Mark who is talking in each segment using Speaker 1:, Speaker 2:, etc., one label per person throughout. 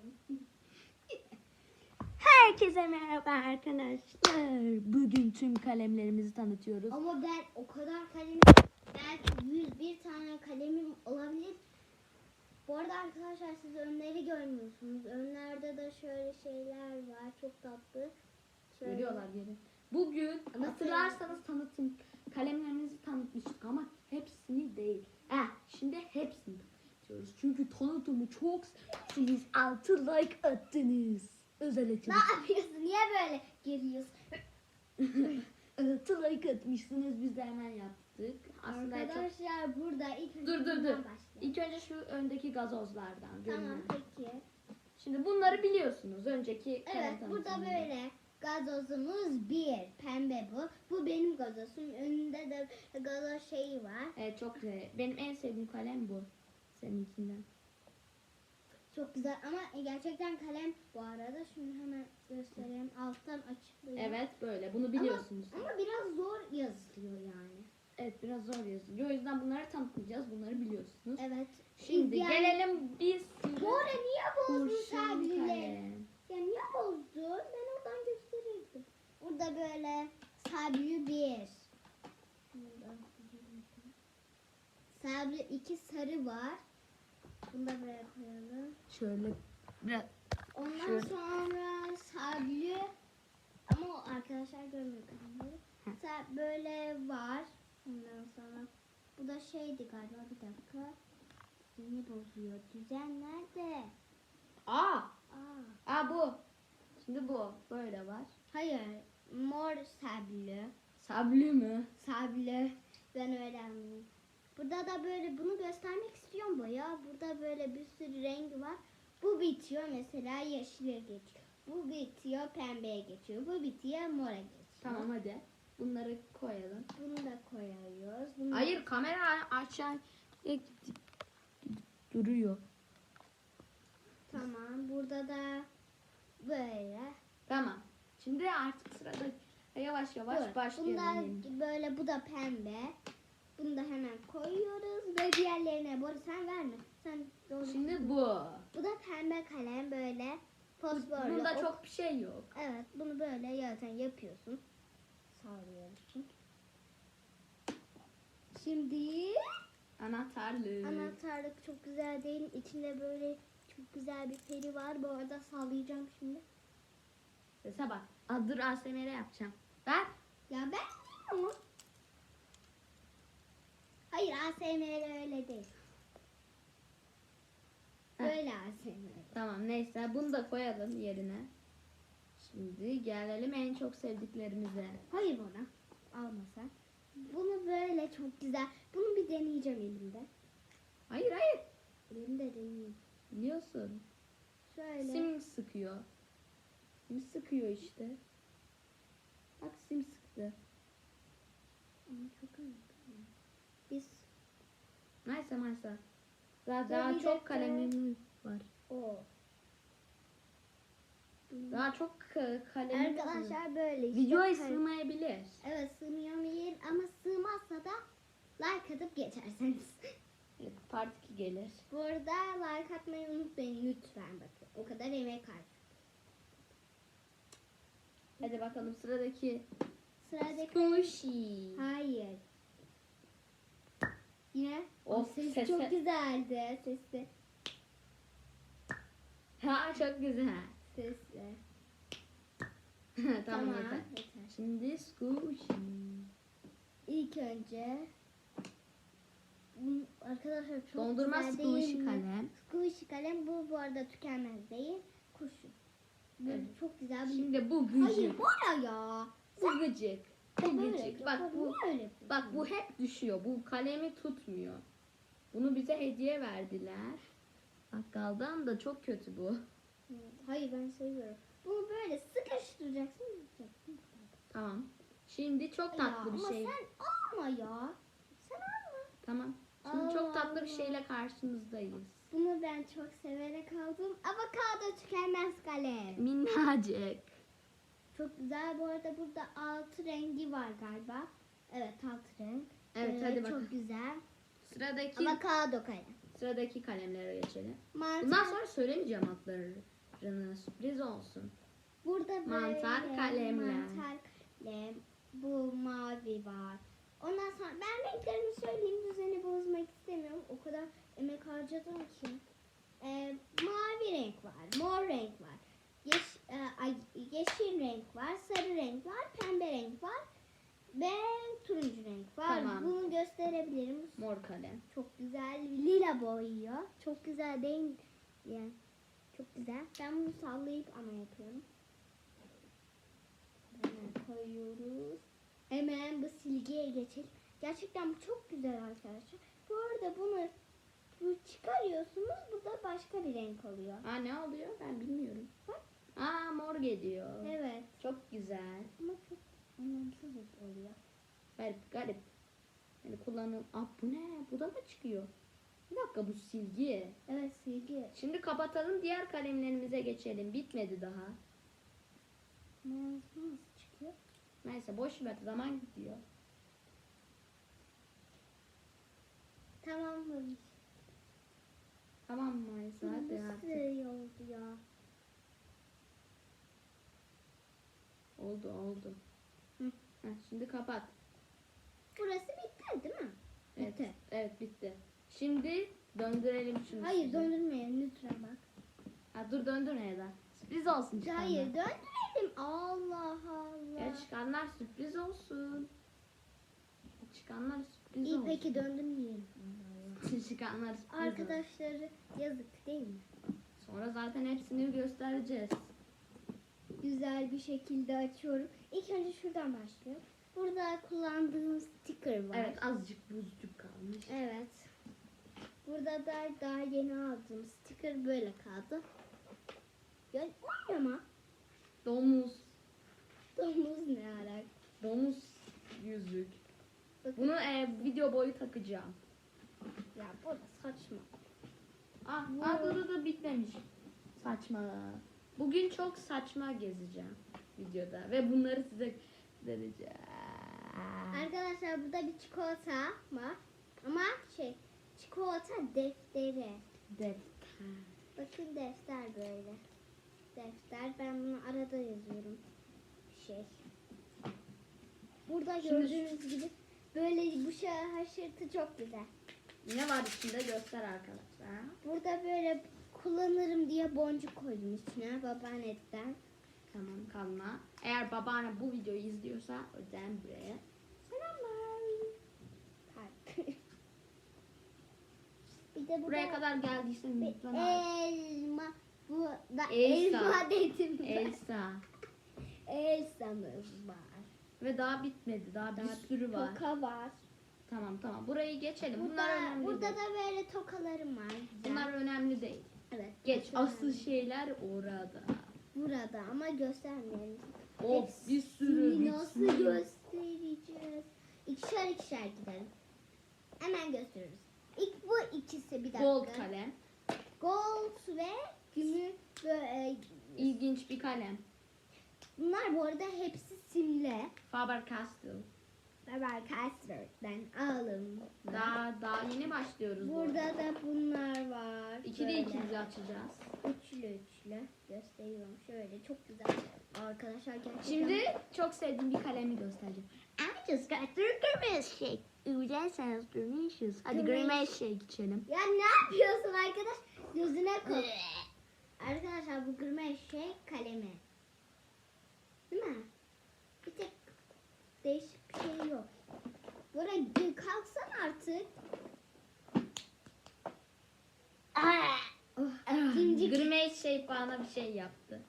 Speaker 1: Herkese merhaba arkadaşlar. Bugün tüm kalemlerimizi tanıtıyoruz.
Speaker 2: Ama ben o kadar kalemim, belki 101 tane kalemim olabilir. Bu arada arkadaşlar siz önleri görmüyorsunuz. Önlerde de şöyle şeyler var. Çok tatlı. Şöyle.
Speaker 1: Görüyorlar geri. Bugün
Speaker 2: Ama
Speaker 1: hatırlarsanız tanıtım kalemlerimizi tanıtmıştık ama hepsini değil. Eh, şimdi hepsini tanıtıyoruz. Çünkü tanıtımı çok siz 6 like attınız. Özel
Speaker 2: Ne
Speaker 1: açılış.
Speaker 2: yapıyorsun? Niye böyle giriyorsun?
Speaker 1: 6 like atmışsınız biz de hemen yaptık. Aslında çok...
Speaker 2: Arkadaşlar burada ilk önce
Speaker 1: Dur dur dur. İlk önce şu öndeki gazozlardan.
Speaker 2: Tamam
Speaker 1: görünüyor.
Speaker 2: peki.
Speaker 1: Şimdi bunları biliyorsunuz. Önceki
Speaker 2: Evet burada
Speaker 1: tanıtımında.
Speaker 2: böyle gazozumuz bir. Pembe bu. Bu benim gazozum. Önünde de gazoz şeyi var.
Speaker 1: Evet çok güzel. Benim en sevdiğim kalem bu. Seninkinden.
Speaker 2: Çok güzel ama gerçekten kalem bu arada. Şimdi hemen göstereyim. Alttan açılıyor.
Speaker 1: Evet böyle. Bunu biliyorsunuz.
Speaker 2: Ama biraz zor yazılıyor yani.
Speaker 1: Evet biraz zor yazılıyor. O yüzden bunları tanıtmayacağız. Bunları biliyorsunuz.
Speaker 2: Evet.
Speaker 1: Şimdi
Speaker 2: Yani-
Speaker 1: gelelim biz
Speaker 2: Bora niye bozdun
Speaker 1: kalem.
Speaker 2: Ya niye bozdun? Ben oradan gösterirdim. Burada böyle sabri bir. Sabri iki sarı var. Bunu da buraya koyalım.
Speaker 1: Şöyle biraz
Speaker 2: Ondan
Speaker 1: Şöyle.
Speaker 2: sonra sabri ama o arkadaşlar. Sa- Böyle var. Ondan sonra bu da şeydi galiba bir dakika. Niye bozuyor? Düzen nerede?
Speaker 1: Aa!
Speaker 2: Aa.
Speaker 1: Aa bu. Şimdi bu. Böyle var.
Speaker 2: Hayır. Mor sabri.
Speaker 1: Sabli mi?
Speaker 2: Sabri. Ben öyle anlıyorum. Burada da böyle bunu göstermek istiyorum bu ya. Burada böyle bir sürü rengi var. Bu bitiyor mesela yeşile geçiyor. Bu bitiyor pembeye geçiyor. Bu bitiyor mora geçiyor.
Speaker 1: Tamam hadi. Bunları koyalım.
Speaker 2: Bunu da koyuyoruz. Bunu
Speaker 1: Hayır kamera aşağı duruyor.
Speaker 2: Tamam. Burada da böyle.
Speaker 1: Tamam. Şimdi artık sırada yavaş yavaş
Speaker 2: Dur.
Speaker 1: başlayalım.
Speaker 2: Bunda böyle bu da pembe. Bunu da hemen koyuyoruz ve diğerlerine Bora sen verme. Sen doğru.
Speaker 1: Şimdi bu.
Speaker 2: Bu da pembe kalem böyle fosforlu.
Speaker 1: Bunda
Speaker 2: Ok-
Speaker 1: çok bir şey yok.
Speaker 2: Evet bunu böyle zaten yapıyorsun. Sağlıyorsun. Şimdi
Speaker 1: Anahtarlık.
Speaker 2: anahtarlık çok güzel değil. İçinde böyle çok güzel bir peri var. Bu arada sallayacağım şimdi.
Speaker 1: Bak. Aa, dur ASMR yapacağım. Ver.
Speaker 2: Ya ben ama. Hayır ASMR öyle değil. Böyle ASMR.
Speaker 1: Tamam neyse bunu da koyalım yerine. Şimdi gelelim en çok sevdiklerimize.
Speaker 2: Hayır bana. Alma sen. Bunu böyle çok güzel. Bunu bir deneyeceğim elimde.
Speaker 1: Hayır hayır.
Speaker 2: Elimde deneyeyim.
Speaker 1: Biliyorsun.
Speaker 2: Şöyle.
Speaker 1: Sim sıkıyor. Sim sıkıyor işte. Bak sim sıktı.
Speaker 2: Ama çok önemli. Biz
Speaker 1: Neyse neyse. Daha, daha çok kalemimiz var.
Speaker 2: o.
Speaker 1: Daha çok ka- kalemimiz var.
Speaker 2: Arkadaşlar böyle işte.
Speaker 1: Videoya sığmayabilir.
Speaker 2: Evet sığmıyor ama sığmazsa da like atıp geçerseniz.
Speaker 1: Part 2 gelir.
Speaker 2: Bu arada like atmayı unutmayın lütfen bakın. O kadar emek harcadım.
Speaker 1: Hadi bakalım sıradaki.
Speaker 2: Sıradaki
Speaker 1: Squishy.
Speaker 2: Hayır. Yine
Speaker 1: Of,
Speaker 2: ses
Speaker 1: sesi-
Speaker 2: çok güzeldi. Sesi.
Speaker 1: Ha çok güzel.
Speaker 2: Sesi.
Speaker 1: tamam, yeter.
Speaker 2: yeter.
Speaker 1: Şimdi squishy.
Speaker 2: İlk önce bu- arkadaşlar çok
Speaker 1: Dondurma
Speaker 2: güzel değil
Speaker 1: squishy
Speaker 2: mi?
Speaker 1: kalem.
Speaker 2: Squishy kalem bu bu arada tükenmez değil. Kurşun.
Speaker 1: Evet.
Speaker 2: çok güzel bir
Speaker 1: Şimdi bu
Speaker 2: Hayır
Speaker 1: gıcık.
Speaker 2: bana ya.
Speaker 1: Bu gıcık. Bu
Speaker 2: yapıyor.
Speaker 1: Bak bu bak bu hep düşüyor. Bu kalemi tutmuyor. Bunu bize hediye verdiler. Bakkaldan da çok kötü bu.
Speaker 2: Hı, Hayır ben seviyorum. Bunu böyle sıkıştıracaksın.
Speaker 1: Tamam. Şimdi çok
Speaker 2: Ya,
Speaker 1: tatlı bir
Speaker 2: ama
Speaker 1: şey.
Speaker 2: sen alma ya. Sen alma.
Speaker 1: Tamam. Şimdi çok tatlı bir
Speaker 2: Allah.
Speaker 1: şeyle karşınızdayız.
Speaker 2: Bunu ben çok severek aldım. Avokado tükenmez kalem.
Speaker 1: Minnacık.
Speaker 2: Çok güzel. Bu arada burada altı rengi var galiba. Evet altı renk.
Speaker 1: Evet
Speaker 2: Ee,
Speaker 1: hadi
Speaker 2: Çok
Speaker 1: bakalım.
Speaker 2: güzel.
Speaker 1: Sıradaki
Speaker 2: Avokado kalem.
Speaker 1: sıradaki kalemlere geçelim.
Speaker 2: Mantar.
Speaker 1: Bundan sonra söylemeyeceğim adları. bahrını sürpriz olsun.
Speaker 2: Burada böyle
Speaker 1: Mantar kalemler.
Speaker 2: mantar kalem, bu mavi var. Ondan sonra ben renklerimi söyleyeyim düzeni bozmak istemiyorum. O kadar emek harcadım ki. Ee, mavi renk var, mor renk var, yeşil renk var, sarı renk var, pembe renk var ve turuncu renk var.
Speaker 1: Tamam.
Speaker 2: Bunu gösterebilirim.
Speaker 1: Mor kalem.
Speaker 2: Çok güzel lila boyuyor. Çok güzel değil mi? Yani çok güzel. Ben bunu sallayıp ama yapıyorum. Hemen koyuyoruz. Hemen bu silgiye geçelim. Gerçekten bu çok güzel arkadaşlar. Bu arada bunu bu çıkarıyorsunuz. Bu da başka bir renk oluyor.
Speaker 1: Aa ne oluyor ben bilmiyorum.
Speaker 2: Bak.
Speaker 1: Aa mor geliyor.
Speaker 2: Evet.
Speaker 1: Çok güzel.
Speaker 2: Ama çok anlamsız oluyor.
Speaker 1: Garip garip. Yani kullanım. Aa bu ne? Bu da mı çıkıyor? Bir dakika bu silgi.
Speaker 2: Evet silgi.
Speaker 1: Şimdi kapatalım diğer kalemlerimize geçelim. Bitmedi daha.
Speaker 2: Nasıl nasıl çıkıyor?
Speaker 1: Neyse boş ver zaman gidiyor.
Speaker 2: Tamam mı?
Speaker 1: Tamam Maysa hadi
Speaker 2: Nasıl
Speaker 1: artık.
Speaker 2: iyi oldu ya?
Speaker 1: Oldu oldu.
Speaker 2: Hı.
Speaker 1: Şimdi kapat.
Speaker 2: Burası bitti değil mi?
Speaker 1: Evet,
Speaker 2: Bitti.
Speaker 1: evet bitti. Şimdi döndürelim şunu.
Speaker 2: Hayır
Speaker 1: size.
Speaker 2: döndürmeyin lütfen bak.
Speaker 1: Ha, dur döndür Eda. Sürpriz olsun çıkanlar.
Speaker 2: Hayır döndürelim. Allah Allah.
Speaker 1: Ya çıkanlar sürpriz olsun. Çıkanlar sürpriz
Speaker 2: İyi
Speaker 1: olsun.
Speaker 2: peki döndürmeyelim.
Speaker 1: çıkanlar sürpriz olsun.
Speaker 2: Arkadaşları yazık değil mi?
Speaker 1: Sonra zaten hepsini göstereceğiz.
Speaker 2: Güzel bir şekilde açıyorum. İlk önce şuradan başlıyorum. Burada kullandığım sticker var.
Speaker 1: Evet azıcık buzcuk kalmış.
Speaker 2: Evet. Burada da daha yeni aldığım sticker böyle kaldı. Ya oynama.
Speaker 1: Domuz.
Speaker 2: Domuz ne alak?
Speaker 1: Domuz yüzük.
Speaker 2: Bakın.
Speaker 1: Bunu e, video boyu takacağım.
Speaker 2: Ya bu da saçma.
Speaker 1: Ah,
Speaker 2: Bu-
Speaker 1: ah dur dur dur bitmemiş. Saçma. Bugün çok saçma gezeceğim videoda ve bunları size vereceğim.
Speaker 2: Arkadaşlar burada bir çikolata var. Ama şey çikolata defteri.
Speaker 1: Defter.
Speaker 2: Bakın defter böyle. Defter. Ben bunu arada yazıyorum. Bir şey. Burada
Speaker 1: Şimdi
Speaker 2: gördüğünüz gibi böyle bu şey haşırtı çok güzel.
Speaker 1: Ne var içinde göster arkadaşlar.
Speaker 2: Burada böyle boncuk koydum içine babaannetten.
Speaker 1: Tamam kalma. Eğer babaanne bu videoyu izliyorsa yüzden buraya. Selamlar.
Speaker 2: Kalp. bir de
Speaker 1: Buraya kadar geldiysen
Speaker 2: bir
Speaker 1: lütfen
Speaker 2: elma. Bu da
Speaker 1: Elsa.
Speaker 2: elma dedim ben.
Speaker 1: Elsa.
Speaker 2: Elsa'mız var.
Speaker 1: Ve daha bitmedi. Daha, bir
Speaker 2: Daha
Speaker 1: sürü var.
Speaker 2: Toka var.
Speaker 1: Tamam tamam. Burayı geçelim.
Speaker 2: Burada,
Speaker 1: Bunlar önemli
Speaker 2: burada
Speaker 1: değil.
Speaker 2: da böyle tokalarım var. Güzel.
Speaker 1: Bunlar önemli değil.
Speaker 2: Evet.
Speaker 1: Geç. Asıl
Speaker 2: önemli.
Speaker 1: şeyler orada.
Speaker 2: Burada ama göstermeyelim.
Speaker 1: Of bir sürü bir
Speaker 2: nasıl
Speaker 1: sürü.
Speaker 2: göstereceğiz? İkişer ikişer gidelim. Hemen gösteririz. İlk bu ikisi bir dakika.
Speaker 1: Gold kalem.
Speaker 2: Gold ve gümüş böyle
Speaker 1: İlginç bir kalem.
Speaker 2: bunlar bu arada hepsi simli.
Speaker 1: Faber-Castell.
Speaker 2: Faber Castell'den alım.
Speaker 1: Daha daha yeni başlıyoruz. bu
Speaker 2: Burada
Speaker 1: arada.
Speaker 2: da bunlar var.
Speaker 1: İkili
Speaker 2: Böyle.
Speaker 1: ikili açacağız.
Speaker 2: Üçlü üçlü gösteriyorum şöyle çok güzel arkadaşlar gerçekten.
Speaker 1: Şimdi çok sevdiğim bir kalemi göstereceğim. I just got through grimace shake. That sounds delicious. Hadi
Speaker 2: Grimace.
Speaker 1: grimace shake içelim.
Speaker 2: ya ne yapıyorsun arkadaş gözüne koy. arkadaşlar bu gırme şey kalemi. Değil mi? Bir tek değişik bir şey yok. Buraya kalksan artık. Oh, Cimcik.
Speaker 1: Grimace shake bana bir şey yaptı.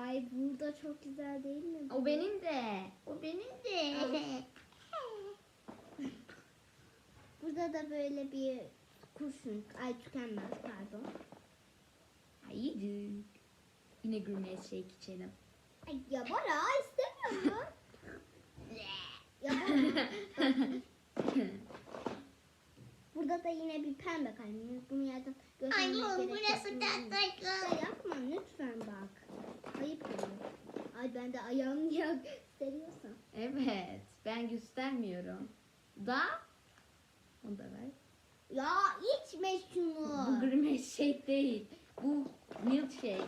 Speaker 2: Ay burada çok güzel değil mi?
Speaker 1: O benim de. O benim de.
Speaker 2: Burada da böyle bir kurşun. Ay tükenmez pardon.
Speaker 1: Haydi. Yine grimace shake içelim.
Speaker 2: Ay ya Bora istemiyorum. ya Bora. Burada da yine bir pembe kalemimiz. Bunu yerden göstermek gerek yok. Ya yapma lütfen bak. Ayıp oluyor. Ay ben de ayağımı niye gösteriyorsan.
Speaker 1: evet. Ben göstermiyorum. Da. Onu da ver.
Speaker 2: Ya içme şunu.
Speaker 1: Bu grimace shake değil. Bu milkshake.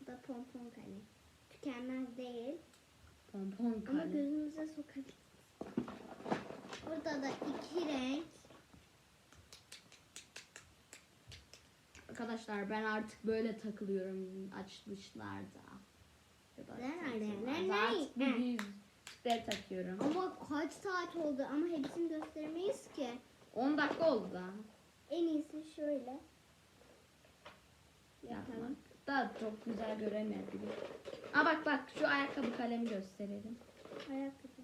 Speaker 2: Bu da pompon kalem. Tükenmez değil.
Speaker 1: Pompon
Speaker 2: Ama
Speaker 1: kalem.
Speaker 2: gözünüze sokabilirsiniz. Burada da iki renk.
Speaker 1: Arkadaşlar ben artık böyle takılıyorum açılışlarda.
Speaker 2: Nerede?
Speaker 1: Artık bir yüzükleri takıyorum.
Speaker 2: Ama kaç saat oldu ama hepsini gösteremeyiz ki.
Speaker 1: 10 dakika oldu daha.
Speaker 2: En iyisi şöyle. Yapalım.
Speaker 1: Da çok güzel göremedim. Aa bak bak şu ayakkabı kalemi gösterelim.
Speaker 2: Ayakkabı.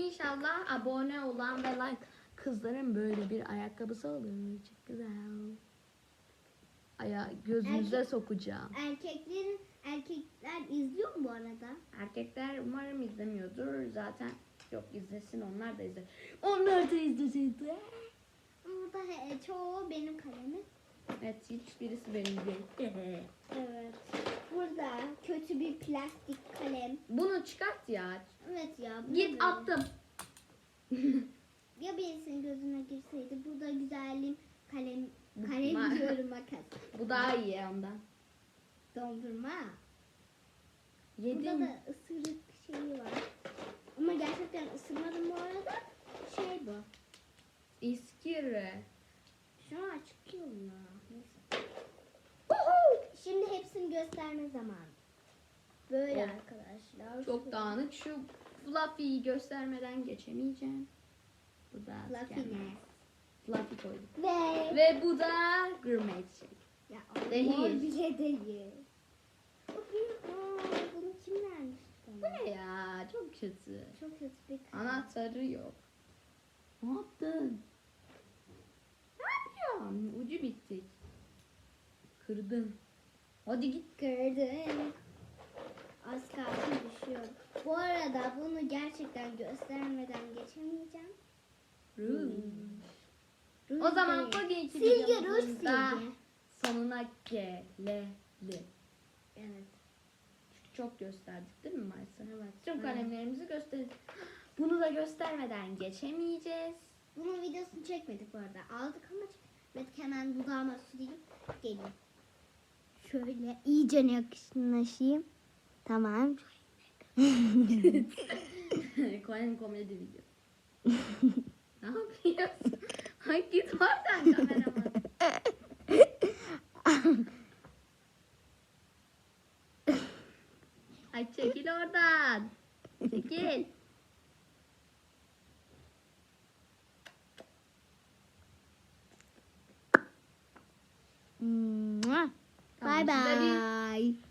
Speaker 2: Al.
Speaker 1: İnşallah abone olan ve like kızların böyle bir ayakkabısı olur. Çok güzel. Aya gözünüze
Speaker 2: Erkek-
Speaker 1: sokacağım.
Speaker 2: Erkeklerin erkekler izliyor mu bu arada?
Speaker 1: Erkekler umarım izlemiyordur. Zaten yok izlesin onlar da izler. Onlar da izlesin.
Speaker 2: Burada he- çoğu benim kalemim.
Speaker 1: Evet hiçbirisi benim değil.
Speaker 2: Evet. Burada kötü bir plastik kalem.
Speaker 1: Bunu çıkart ya.
Speaker 2: Evet ya.
Speaker 1: Git
Speaker 2: böyle.
Speaker 1: attım.
Speaker 2: Ya birisinin gözüne girseydi. Burada güzelliğim kalem kalem diyorum makas.
Speaker 1: Bu daha iyi ondan.
Speaker 2: Dondurma. Burada
Speaker 1: Yedim.
Speaker 2: da ısırık şeyi var. Ama gerçekten ısırmadım bu arada. Şey bu.
Speaker 1: İskire.
Speaker 2: Şu an çıkıyorum ya. Şimdi hepsini gösterme zamanı. Böyle
Speaker 1: Oh.
Speaker 2: arkadaşlar.
Speaker 1: Çok
Speaker 2: Şu-
Speaker 1: dağınık. Şu Fluffy'yi göstermeden geçemeyeceğim. Bu da
Speaker 2: Fluffy ne?
Speaker 1: Fluffy koydum.
Speaker 2: Ve,
Speaker 1: Ve bu da Gurmate
Speaker 2: ya,
Speaker 1: Değil.
Speaker 2: mor bile değil. Bu bir- Aa, bunu kim vermiş
Speaker 1: Bu
Speaker 2: bana?
Speaker 1: ne ya? Çok kötü.
Speaker 2: Çok kötü bir kalem.
Speaker 1: Anahtarı yok. Ne yaptın? Ne yapıyorsun? Ucu bitti. Kırdın. Hadi git.
Speaker 2: Gördüm. Az kalsın düşüyorum. Bu arada bunu gerçekten göstermeden geçemeyeceğim.
Speaker 1: Ruj O zaman bugünkü
Speaker 2: silgi ruj silgi.
Speaker 1: sonuna gelelim.
Speaker 2: Evet.
Speaker 1: Çünkü çok gösterdik değil mi Maysa?
Speaker 2: Evet.
Speaker 1: Tüm
Speaker 2: Evet.
Speaker 1: kalemlerimizi gösterdik. Bunu da göstermeden geçemeyeceğiz.
Speaker 2: Bunun videosunu çekmedik bu arada. Aldık ama çekmedik. Hemen dudağıma süreyim. Gelin. Şöyle iyice yakışınlaşayım. Tamam.
Speaker 1: Kalem komedi video. ne yapıyorsun? Ay git oradan kameraman. Ay çekil oradan. Çekil.
Speaker 2: Bye
Speaker 1: Tamam, size bir-
Speaker 2: bye.